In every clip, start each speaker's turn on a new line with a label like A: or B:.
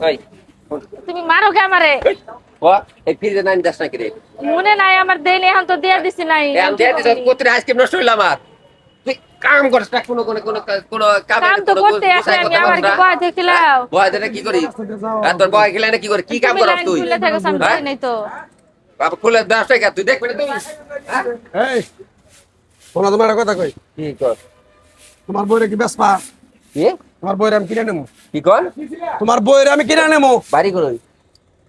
A: ওই।
B: তুমি মারো কে আমারে?
A: ও এই ফ্রিজে নাইন দাস নাকি রে?
B: মনে নাই আমার দেন এখন তো দিয়ে দিছি নাই।
A: এম দিয়ে দিছ কোত্রে আইসক্রিম নষ্ট হইল আমার। তুই কাম করছ না কোনো কোনো কোনো কোনো কাম
B: কাম তো করতে আসে আমি আমার কি বয় দেখিলাও
A: বয় দেনে কি করি? আর তোর বয় খেলে না কি করে? কি কাম করছ তুই?
B: খুলে থাকো সামনে
A: হ্যাঁ?
B: নাই তো।
A: বাবা খুলে দাস টাকা তুই দেখবি না তুই হ্যাঁ?
C: এই শোনা তোমার কথা কই?
A: কি কর?
C: তোমার বইরে কি বেসপা
A: কি?
C: তোমার বইরে আমি কিনে নেব
A: কি কর
C: তোমার বইরে আমি কিনে নেব
A: বাড়ি কই?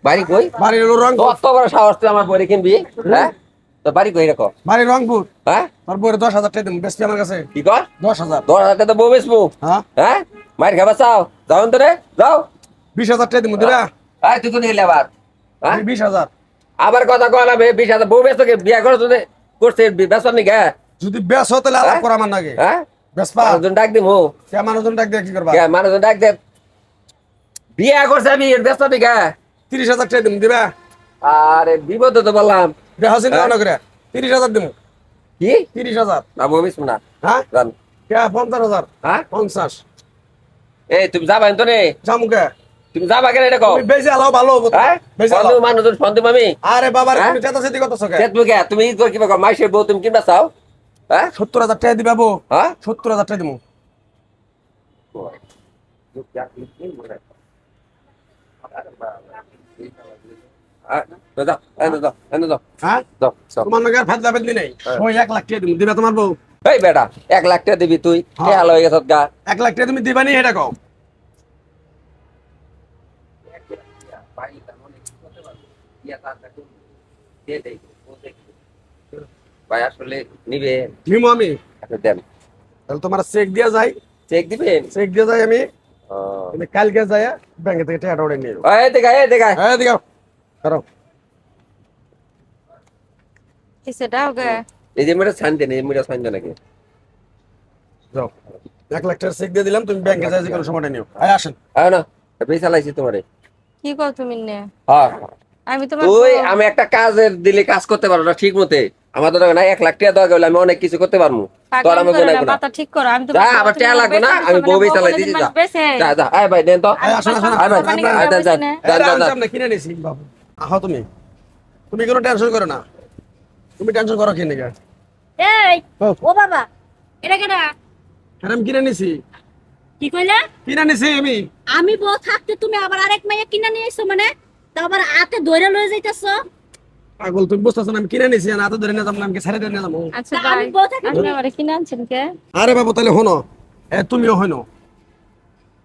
A: বাড়ি কই?
C: বাড়ির রংপুর।
A: কত বড় সাহস তুই আমার বইরে কিনবি? হ্যাঁ? তো বাড়ি কই রাখো
C: বাড়ির রংপুর।
A: হ্যাঁ?
C: তোর বইরে দশ হাজার টাকা দেবো বেসপি আমার কাছে।
A: কি কর
C: দশ হাজার।
A: দশ হাজার টাকা তো বউ বেচবো।
C: হ্যাঁ?
A: হ্যাঁ? মার খাবার চাও? যাও তো রে যাও।
C: বিশ হাজার টাকা দেবো দিলা
A: আয় তুই কোন গেলে আবার? হ্যাঁ?
C: বিশ হাজার।
A: আবার কথা কলা বে বিশ হাজার বউ বেচতো কে? বিয়া করছ রে করছে বেসন নি গা
C: যদি বেস হতো আলাপ
A: হ্যাঁ?
C: করা আমার নাকি?
A: হ্যাঁ? মানুষজন ডাক দিমু।
C: সে মানুষজন ডাক দিয়ে কি করবা?
A: কে মানুষজন ডাক দে বিয়া করছে আমি বেসন নি গা
C: তিরিশ হাজার টাকা দেবো দিবা?
A: আরে বিপদ তো বললাম।
C: বেহাসিন
A: হ্যাঁ?
C: করে। তিরিশ হাজার দেবো
A: কি?
C: তিরিশ হাজার।
A: না বউ বেচবো না
C: হ্যাঁ?
A: জান
C: কে? পঞ্চাশ হাজার।
A: হ্যাঁ?
C: পঞ্চাশ।
A: এই তুমি যাবা তো রে
C: জামুকে
A: তুমি যাবা কেন এটা কও?
C: তুমি বেশি আলাও ভালো হব তো।
A: হ্যাঁ?
C: বেশি
A: সন্দেহ
C: আলাও
A: মানুষজন সন্দেহ আমি।
C: আরে বাবার
A: হ্যাঁ?
C: তুমি চেতা সকে
A: কিবা কও বউ তুমি কিনবা চাও? হ্যাঁ?
C: সত্তর হাজার টাকা দিবা বউ
A: হ্যাঁ?
C: সত্তর হাজার টাকা দিবো
A: হ্যাঁ,
C: হ্যাঁ?
A: হ্যাঁ। এই বেটা এক লাখ টাকা দিবি তুই। হালো হয়ে গেছত গা।
C: এক লাখ টাকা তুমি দিবা নি এটা কও।
A: ভাই আসলে নিবে।
C: নিমো আমি।
A: আচ্ছা দেন।
C: তাহলে তোমার চেক দিয়া যাই।
A: চেক দিবেন?
C: চেক দিয়ে যাই আমি। তুমি কালকে যাই ব্যাংকে থেকে উঠে নিয়ে
A: এই এই
C: হ্যাঁ দিগাও করো
B: ওকে।
A: এই যে দেন এই সাইন দেন নাকি
C: যাও। এক লাখ টাকা চেক দিয়ে দিলাম তুমি ব্যাংকে যাই যে কোনো সময়টা নিও। হ্যাঁ আসেন।
A: আয় না পয়সা লাইছি তোমারে।
B: কি কও তুমি নে?
A: হ্যাঁ।
B: আমি তোমার
A: ওই আমি একটা কাজের দিলে কাজ করতে পারো না ঠিক মতে আমার তো না এক লাখ টাকা দেওয়া গেলে আমি অনেক কিছু করতে পারব। তোর আমার
B: ঠিক করো আমি তো
A: যা আবার টেয়া লাগবে না আমি বউ দিছি যা। যা যা আয় ভাই দেন তো।
C: আসেন,
A: আয় ভাই আয় দেন দেন
C: এই
A: দেন দেন,
C: রাউন্ড কিনে নিছি বাবু। আহো তুমি। তুমি কোনো টেনশন করো না। তুমি টেনশন করো কি নাকি
D: এই
C: ও।
D: বাবা এটা কেনা
C: আরে আমি কিনে নিছি।
D: কি কইলা?
C: কিনে নিছি আমি।
D: আমি বউ থাকতে তুমি আবার আরেক মাইয়া কিনা নিয়ে এসো মানে? তা আবার হাতে ধরে লয়ে যাইতেছ?
C: পাগল তুমি বুঝতেছো না আমি কিনে নিছি না হাতে ধরে নিয়ে যাব না আমি ছেড়ে দিয়ে নিয়ে যাব?
B: আচ্ছা
D: আমি বউ
B: আপনি আমারে কিনে আনছেন কে?
C: আরে বাবু তাহলে হনো এ তুমিও হইনো।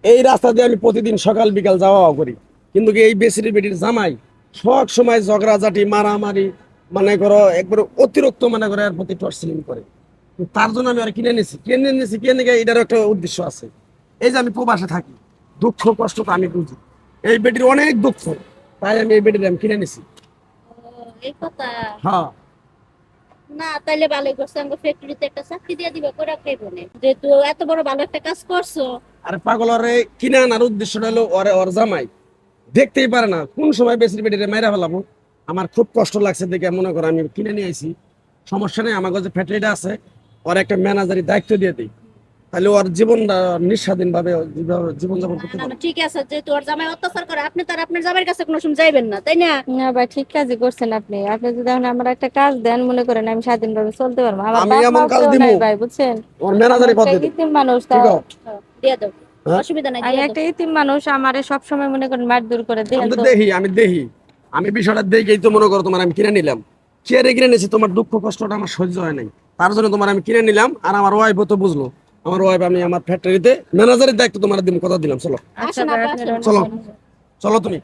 C: এই রাস্তা দিয়ে আমি প্রতিদিন সকাল বিকাল যাওয়া আওয়া করি। কিন্তু কি এই বেসিরি বেটির জামাই সব সময় ঝগড়াঝাটি মারামারি মানে করো একবার অতিরিক্ত মানে করে এর প্রতি টর্চিলিং করে। তার জন্য আমি আর কিনে নিছি কিনে নিছি কিনে গিয়ে এটার একটা উদ্দেশ্য আছে। এই যে আমি প্রবাসে থাকি দুঃখ কষ্ট তো আমি বুঝি। এই বেটির অনেক দুঃখ তাই আমি এই বেটির আমি কিনে নিছি।
D: এই কথা?
C: হ্যাঁ।
D: না তাইলে ভালোই করছ। আমাকে ফ্যাক্টরিতে একটা চাকরি দিয়ে দিবে করে খাইব না। যেহেতু এত বড় ভালো একটা কাজ করছ।
C: আরে পাগল ওরে কিনে আনার উদ্দেশ্যটা হলো ওরে ওর জামাই। দেখতেই পারে না কোন সময় বেশি বেটিরে মেরা ফেলাবো আমার খুব কষ্ট লাগছে দেখে মনে করো আমি কিনে নিয়ে আইছি। সমস্যা নেই আমার কাছে ফ্যাক্টরিটা আছে ওর একটা ম্যানেজারি দায়িত্ব দিয়ে দিই। তাহলে ওর জীবনটা নিঃস্বাধীন ভাবে জীবন যাপন করতে
D: না, ঠিক আছে যেহেতু ওর জামাই অত্যাচার করে আপনি তার আপনার জামাইয়ের কাছে কোনো সময় যাইবেন না তাই না?
B: না ভাই ঠিক কাজই করছেন আপনি। আপনি যদি এখন আমার একটা কাজ দেন মনে করেন আমি স্বাধীনভাবে চলতে পারব। আমার
C: আমি এমন কাজ দিবো।
B: ভাই বুঝছেন?
C: ওর ম্যানেজারি
B: একটা
C: পদ্ধতি
B: ইতিম মানুষ
C: ঠিক
B: তাও।
D: হ্যাঁ, দিয়ে দাও।
C: হ্যাঁ?
D: অসুবিধা নাই
B: আমি একটা ইতিম মানুষ আমারে সব সময় মনে করেন মার দূর করে দেন
C: আমি তো
B: তো।
C: দেখি আমি দেখি আমি বিষয়টা দেখেই তো মনে করো তোমার আমি কিনে নিলাম। চেয়ারে কিনে নিয়েছি তোমার দুঃখ কষ্টটা আমার সহ্য হয় নাই। তার জন্য তোমার আমি কিনে নিলাম আর আমার ওয়াইফও তো বুঝলো। আমার ওয়াইফ আমি আমার ফ্যাক্টরিতে ম্যানেজারের দায়িত্ব তোমার দিন কথা দিলাম চলো
B: আচ্ছা
D: আসেন।
B: রওনা
C: চলো। চলো তুমি